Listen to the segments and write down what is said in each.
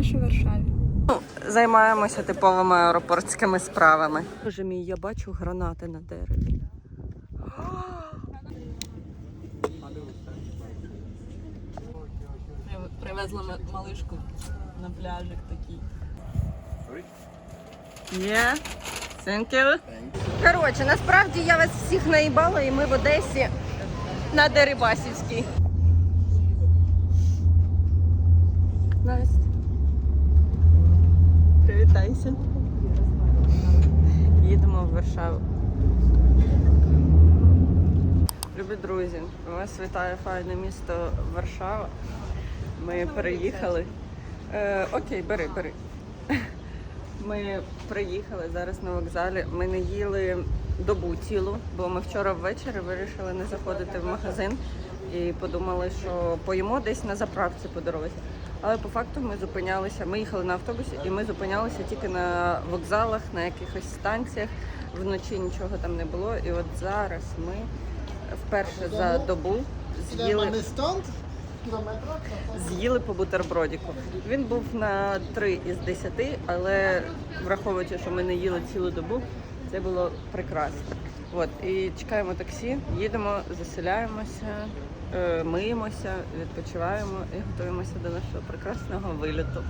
нашій Варшаві. Займаємося типовими аеропортськими справами. Боже мій, я бачу гранати на дереві. Привезла малишку на пляжик такий. Thank you. Коротше, насправді я вас всіх наїбала і ми в Одесі на Дерибасівській. Настя. Привітайся. Їдемо в Варшаву. Любі друзі, вас вітає файне місто Варшава. Ми переїхали. Е, окей, бери, бери. Ми приїхали зараз на вокзалі. Ми не їли добу цілу, бо ми вчора ввечері вирішили не заходити в магазин і подумали, що поїмо десь на заправці по дорозі. Але по факту ми зупинялися. Ми їхали на автобусі і ми зупинялися тільки на вокзалах, на якихось станціях. Вночі нічого там не було. І от зараз ми вперше за добу з'їли з'їли по бутербродіку. Він був на 3 із 10, але враховуючи, що ми не їли цілу добу, це було прекрасно. От і чекаємо таксі, їдемо, заселяємося, е, миємося, відпочиваємо і готуємося до нашого прекрасного виліту.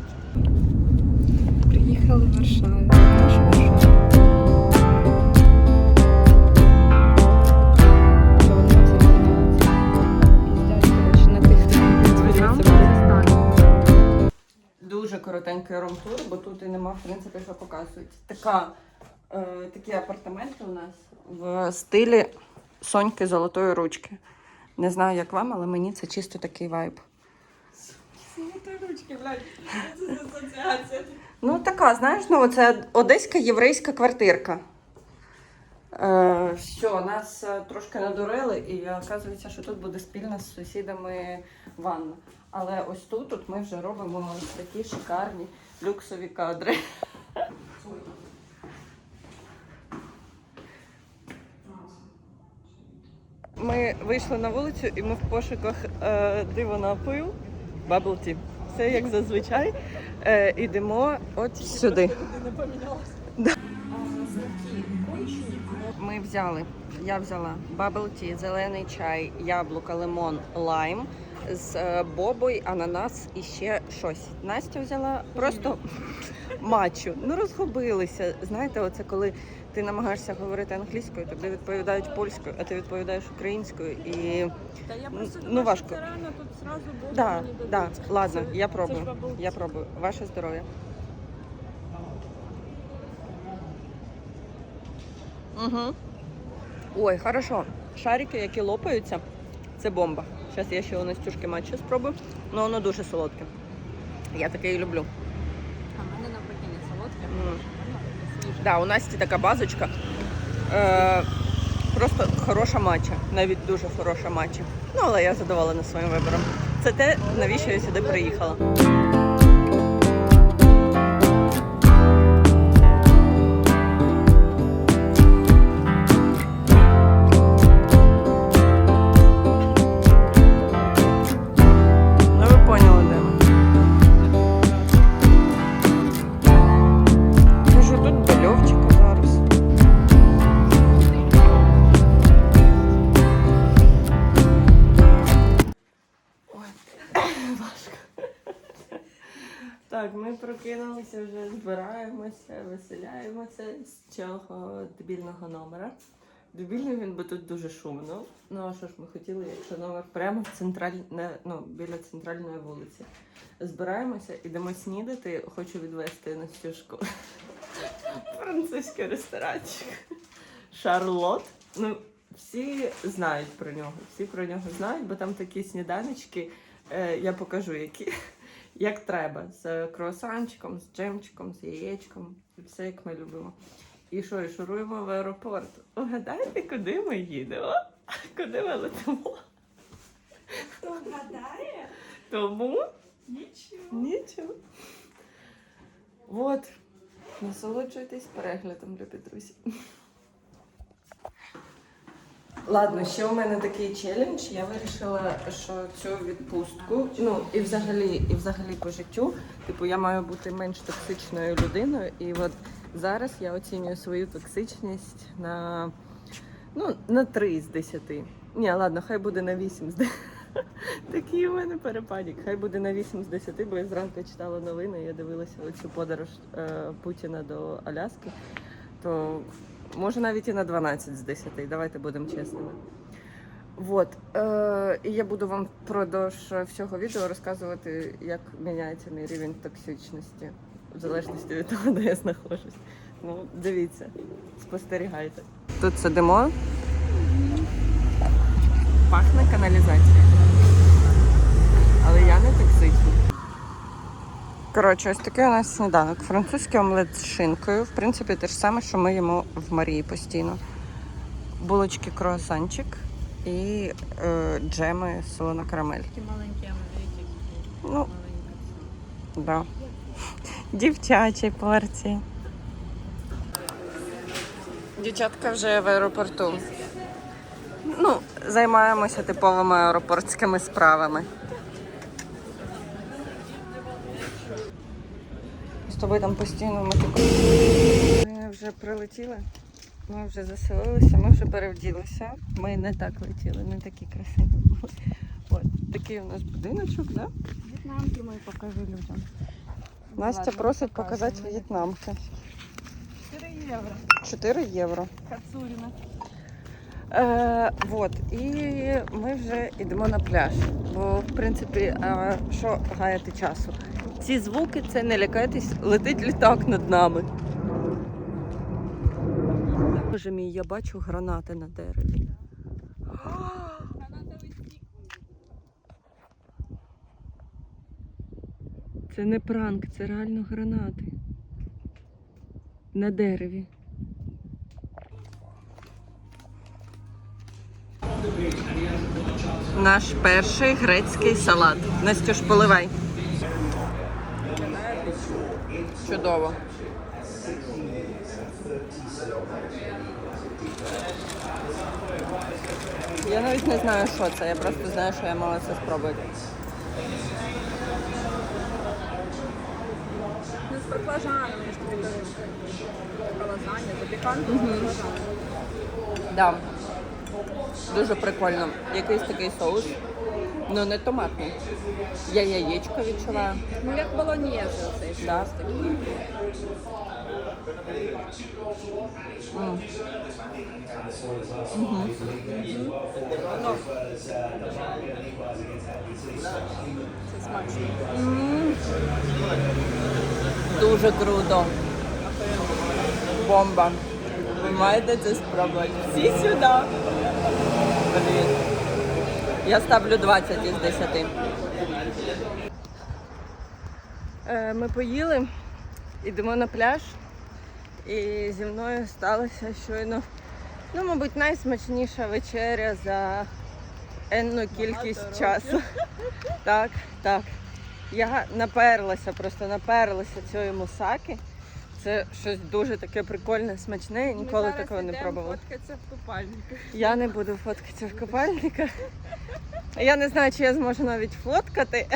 Приїхали в буде. Дуже коротенький румтур, бо тут і нема, в принципі, що показують. Така, такі апартаменти у нас в стилі Соньки Золотої ручки. Не знаю, як вам, але мені це чисто такий вайб. ручки, блядь, це за асоціація. Ну, така, знаєш, ну це одеська єврейська квартирка. Е, що, нас е, трошки надурили, і оказується, що тут буде спільна з сусідами ванна. Але ось тут от ми вже робимо ось такі шикарні люксові кадри. Ми вийшли на вулицю і ми в пошуках е, диво напою Bubble Tea. Все як зазвичай. Е, ідемо от сюди. Да. Ми взяли, я взяла Bubble Tea, зелений чай, яблука, лимон, лайм з е, бобой, ананас і ще щось. Настя взяла просто матчу. Ну розгубилися. Знаєте, оце коли ти намагаєшся говорити англійською, тобі відповідають польською, а ти відповідаєш українською і Та я просто Ну, думаю, важко. що це реально тут зразу було. Да, да, ладно, я Це пробую. ж Я пробую. Ваше здоров'я. Угу. Ой, хорошо. Шарики, які лопаються, це бомба. Зараз я ще у Настюшки матчу спробую. Ну воно дуже солодке. Я таке і люблю. А в мене навпаки не солодке, М. а свіже. Да, у Насті така базочка. Е, просто хороша матча. Навіть дуже хороша матча. Ну, але я задоволена своїм вибором. Це те, навіщо я сюди приїхала. Важко. Так, ми прокинулися вже, збираємося, веселяємося з цього дебільного номера. Дебільний він, бо тут дуже шумно. Ну а що ж ми хотіли, якщо номер прямо в центральне, ну, біля центральної вулиці. Збираємося, ідемо снідати. Хочу відвести Настюшку. Французький ресторанчик. Шарлот. Ну, всі знають про нього. Всі про нього знають, бо там такі сніданочки. Е, я покажу, які. Як треба, з круасанчиком, з джемчиком, з яєчком, все як ми любимо. І що, і шуруємо в аеропорт. Угадайте, куди ми їдемо? Куди ми летимо? Хто вгадає? Тому Нічого. нічого. От. Насолоджуйтесь переглядом, любі друзі. Ладно, ще у мене такий челендж. Я вирішила, що цю відпустку, ну і взагалі, і взагалі по життю, типу, я маю бути менш токсичною людиною. І от зараз я оцінюю свою токсичність на, ну, на 3 з 10. Ні, ладно, хай буде на 8 з 10. Такий у мене перепадік. Хай буде на 8 з 10, бо я зранку читала новини, я дивилася оцю подорож е, Путіна до Аляски. То може навіть і на 12 з 10, давайте будемо чесними. Вот. Е, і я буду вам впродовж всього відео розказувати, як міняється мій рівень токсичності, в залежності від того, де я знаходжусь. Ну, дивіться, спостерігайте. Тут сидимо. Пахне каналізацією. Але я не токсична. Коротше, ось такий у нас сніданок. Французький омлет з шинкою. В принципі, те ж саме, що ми їмо в Марії постійно. Булочки круасанчик і е, джеми солона карамель. Такі маленькі омлетики. Ну, да. Дівчачі порції. Дівчатка вже в аеропорту. Ну, займаємося типовими аеропортськими справами. Тобою там постійно ми тако- Ми вже прилетіли, ми вже заселилися, ми вже перевділися. Ми не так летіли, не такі красиві були. От такий у нас будиночок, да? В'єтнамки ми покажу людям. Настя Ладно, просить покажемо. показати в'єтнамки. 4 євро. 4 євро. Кацуріна. Е, вот. І ми вже йдемо на пляж. Бо, в принципі, а, що гаяти часу? Ці звуки це не лякайтесь, летить літак над нами. Боже мій, я бачу гранати на дереві. Це не пранк, це реально гранати. На дереві. Наш перший грецький салат. Настюш, поливай. Чудово. Я навіть не знаю, що це. Я просто знаю, що я мала це спробувати. Ну, з баклажанами, я ж тобі кажу. Лазанья, з баклажанами. Да. Дуже прикольно. Якийсь такий соус. Ну не томатний. Я яєчко відчуваю. Ну, як болоньєзе оцей щось Да. таке. М. Це смачно. Дуже круто. Бомба. Ви маєте це спробувати. Всі сюди. Блін. Я ставлю 20 із 10. Е, Ми поїли, йдемо на пляж. І зі мною сталося щойно, ну, мабуть, найсмачніша вечеря за енну кількість часу. Так, так. Я наперлася, просто наперлася цієї мусаки. Це щось дуже таке прикольне, смачне, я ніколи такого не пробувала. фоткатися в купальниках. Я не буду фоткатися в купальниках. Я не знаю, чи я зможу навіть фоткати.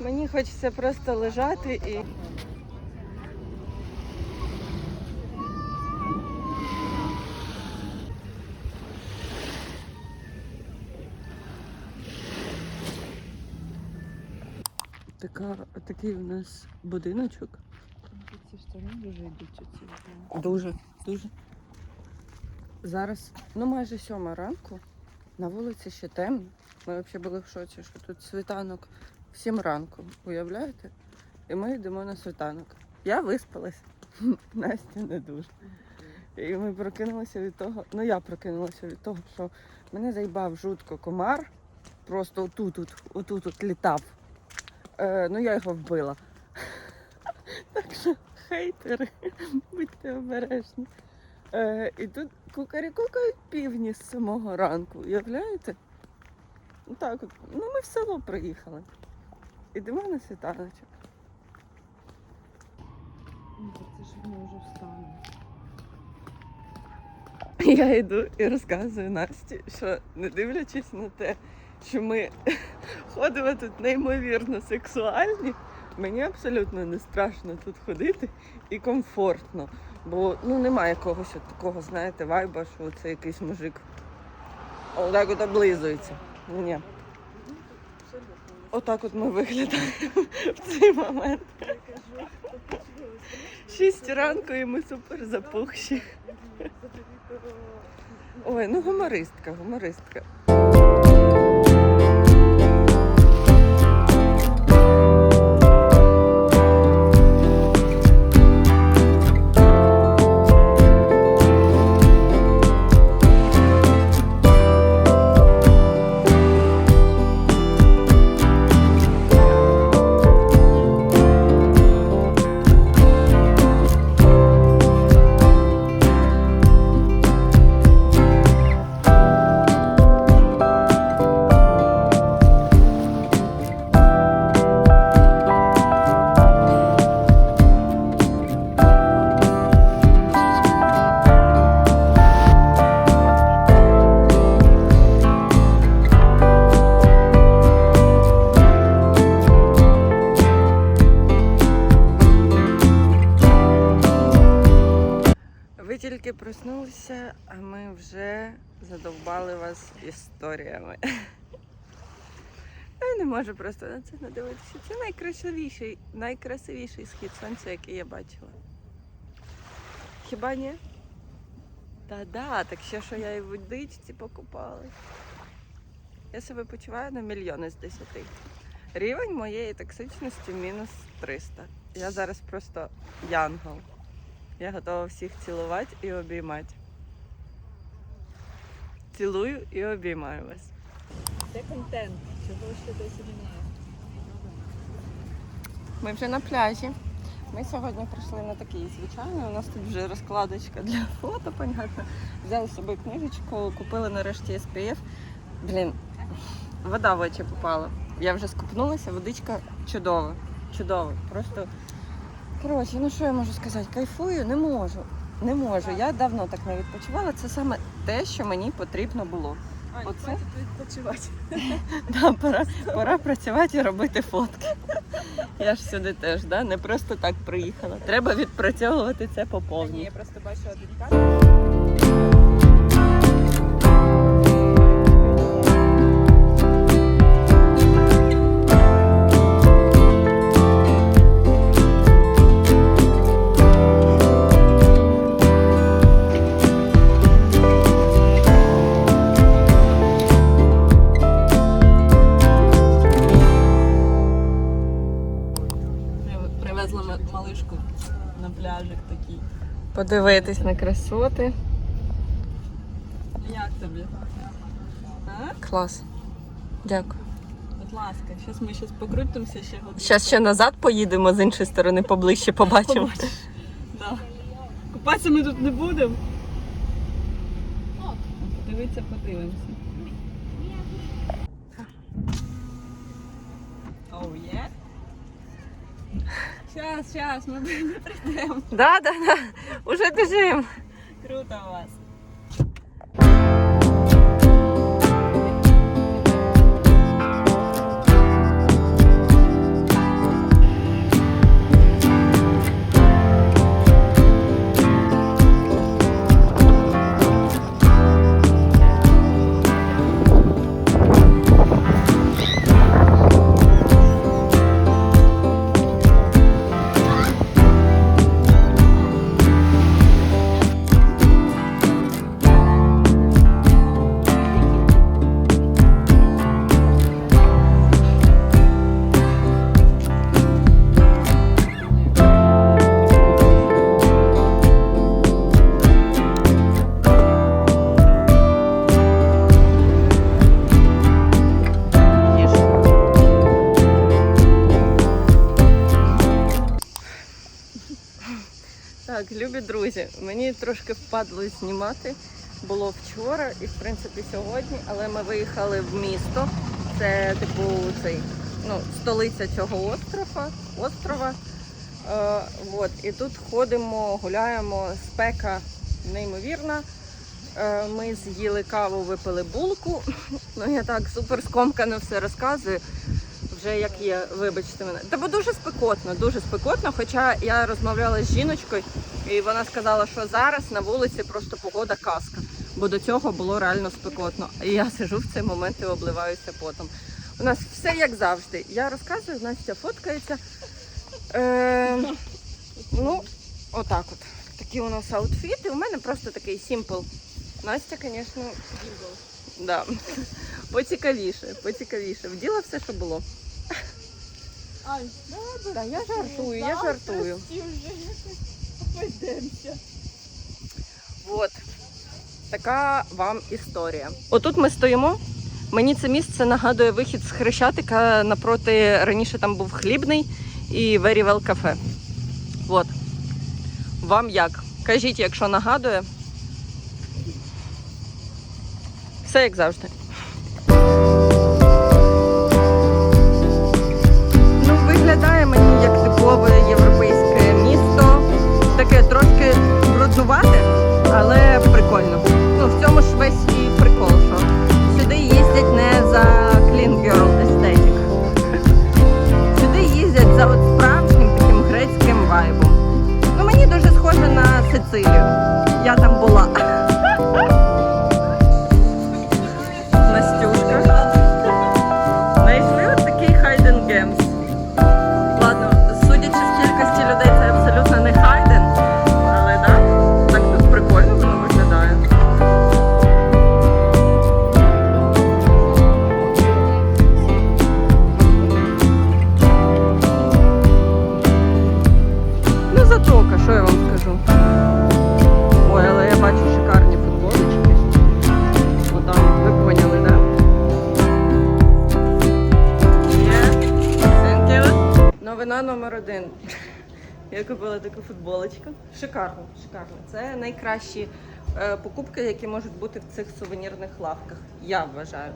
Мені хочеться просто лежати і. Така, такий у нас будиночок. Ці дуже йдуть оці. Дуже, дуже. Зараз, ну майже сьома ранку. На вулиці ще темно. Ми взагалі були в шоці, що тут світанок в сім ранку. Уявляєте? І ми йдемо на світанок. Я виспалась, Настя не дуже. І ми прокинулися від того. Ну я прокинулася від того, що мене заїбав жутко комар. Просто отут, от, отут от літав. Е, ну я його вбила. Так що хейтери, будьте обережні. Е, і тут кукарікукають півні з самого ранку, уявляєте? Ну так от, ну ми в село приїхали. Ідемо на світаночок. Це ж вони вже встануть. Я йду і розказую Насті, що не дивлячись на те, що ми ходимо тут неймовірно сексуальні, мені абсолютно не страшно тут ходити і комфортно. Бо ну немає якогось от такого, знаєте, вайба, що це якийсь мужик. Отак от облизується. Ні. Отак от ми виглядаємо в цей момент. Шість ранку і ми супер запухші. Ой, ну гумористка, гумористка. Проснулися, а ми вже задовбали вас історіями. Я не можу просто на це надивитися. Це найкрасивіший, найкрасивіший схід сонця, який я бачила. Хіба ні? Та-да, так ще що я і водичці покупалась. Я себе почуваю на мільйони з десяти. Рівень моєї токсичності мінус 300. Я зараз просто янгол. Я готова всіх цілувати і обіймати. Цілую і обіймаю вас. Це контент, чого ще досі немає. Ми вже на пляжі. Ми сьогодні прийшли на такий звичайний. У нас тут вже розкладочка для фото, понятно. Взяли з собою книжечку, купили нарешті SPF. Блін, вода в очі попала. Я вже скупнулася, водичка чудова. Чудова. Просто. Коротше, ну що я можу сказати? Кайфую, не можу. Не можу. Я давно так не відпочивала. Це саме те, що мені потрібно було. Ань, Оце? хватить відпочивати. Да, пора, пора працювати і робити фотки. Я ж сюди теж, да? не просто так приїхала. Треба відпрацьовувати це по Ні, повній. я просто бачила один Подивитись на красоти. Як тобі? А? Клас. Дякую. Будь ласка, зараз ми щас покрутимося ще годину. Зараз ще назад поїдемо з іншої сторони поближче побачимо. Побачиш. Да. Купатися ми тут не будемо. Подивитися, подивимося. Оу, є? Щас, зараз, ми прийдемо. Да, да, да. Уже біжимо. Круто у вас. Так, любі друзі, мені трошки впадло знімати. Було вчора і в принципі сьогодні, але ми виїхали в місто. Це типу цей ну, столиця цього острова. острова. Е, от, і тут ходимо, гуляємо, спека неймовірна. Е, Ми з'їли каву, випили булку. Ну я так супер скомкано все розказую. Вже як є, вибачте мене. Та бо дуже спекотно, дуже спекотно. Хоча я розмовляла з жіночкою, і вона сказала, що зараз на вулиці просто погода казка. Бо до цього було реально спекотно. І я сижу в цей момент і обливаюся потом. У нас все як завжди. Я розказую, Настя фоткається. Е, ну, отак от. Такі у нас аутфіти. У мене просто такий сімпл. Настя, звісно, да. поцікавіше, поцікавіше. Вділа все, що було. Ай, Да, я жартую, я жартую. всі вже пойдемося. От. Така вам історія. Отут ми стоїмо. Мені це місце нагадує вихід з Хрещатика напроти раніше там був хлібний і Very Well Cafe. От. Вам як? Кажіть, якщо нагадує. Все як завжди. Типове європейське місто. Таке трошки бруднувате, але прикольно. Ну, в цьому ж весь і прикол, що сюди їздять не за clean girl aesthetic. Сюди їздять за от справжнім таким грецьким вайбом. Ну, мені дуже схоже на Сицилію. Футболочку. Шикарно, шикарно. Це найкращі е, покупки, які можуть бути в цих сувенірних лавках. Я вважаю.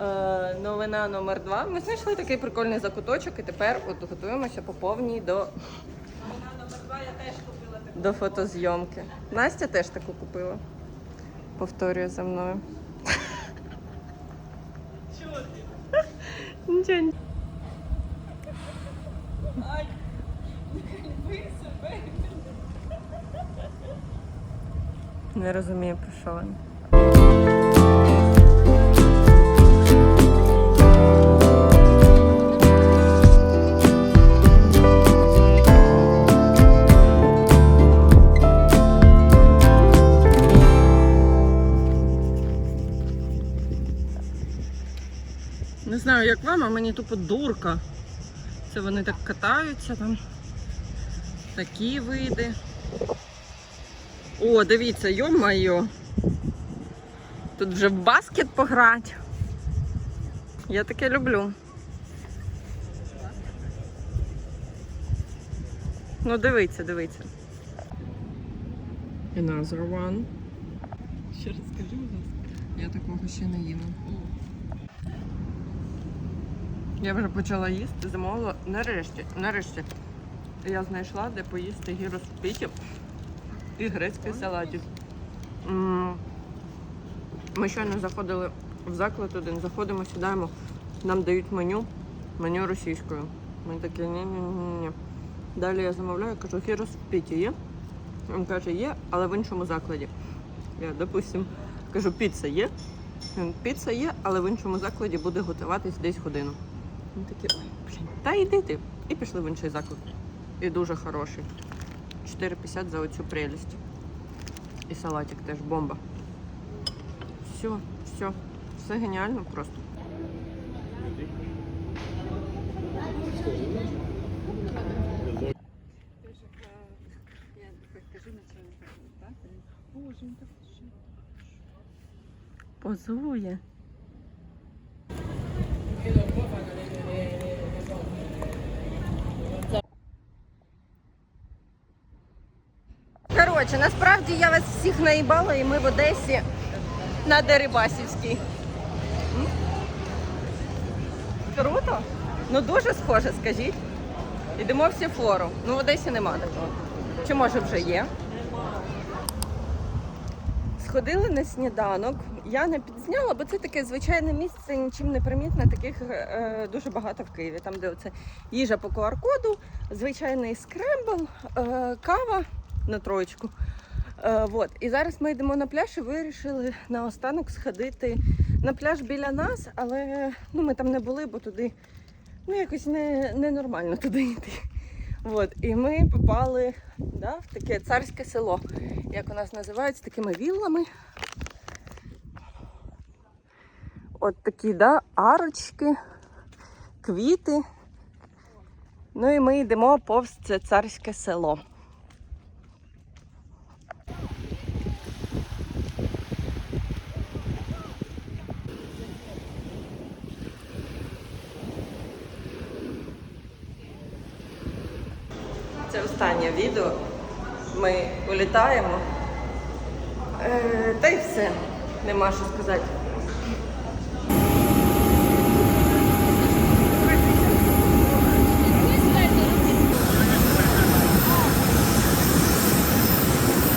Е, новина номер два. Ми знайшли такий прикольний закуточок і тепер от готуємося по повній до, Новина номер два я теж купила таку. до фотозйомки. Настя теж таку купила. Повторює за мною. Чого ти? Нічого. ні. Ай, ви Не розумію, про що вони. Не знаю, як вам, а мені тупо дурка. Це вони так катаються там. Такі види. О, дивіться, йо-майо. Тут вже в баскет пограти. Я таке люблю. Ну, дивіться, дивіться. Another one. Ще раз скажи, будь ласка. Я такого ще не їла. Я вже почала їсти, замовила. Нарешті, нарешті. Я знайшла, де поїсти гірос в піті і грецький салатик. Ми щойно заходили в заклад один, заходимо, сідаємо, нам дають меню, меню російською. Ми такі ні-ні-ні. Далі я замовляю, кажу, гірос в піті є. Він каже, є, але в іншому закладі. Я, допустим, кажу, піца є. Він, піца є, але в іншому закладі буде готуватись десь годину. Він такі, ой, блін, та йди ти. І пішли в інший заклад. І дуже хороший. 4,50 за оцю прелість. І салатик теж бомба. Все, все. Все геніально просто. Позує. Коротше, насправді я вас всіх наїбала і ми в Одесі на Дерибасівській. Круто? Ну дуже схоже, скажіть. Йдемо всі флору. Ну в Одесі нема такого. Чи може вже є? Сходили на сніданок. Я не підзняла, бо це таке звичайне місце, нічим не примітне. Таких е, дуже багато в Києві. Там, де оце їжа по QR-коду, звичайний скрембл, е, кава на троєчку. Е, вот. І зараз ми йдемо на пляж і вирішили наостанок сходити на пляж біля нас, але ну, ми там не були, бо туди ну, якось не, ненормально туди йти. От. І ми попали да, в таке царське село, як у нас називають, з такими віллами. От такі, да, арочки, квіти. Ну і ми йдемо повз це царське село. Це останнє відео. Ми улітаємо. Е, та й все. Нема що сказати.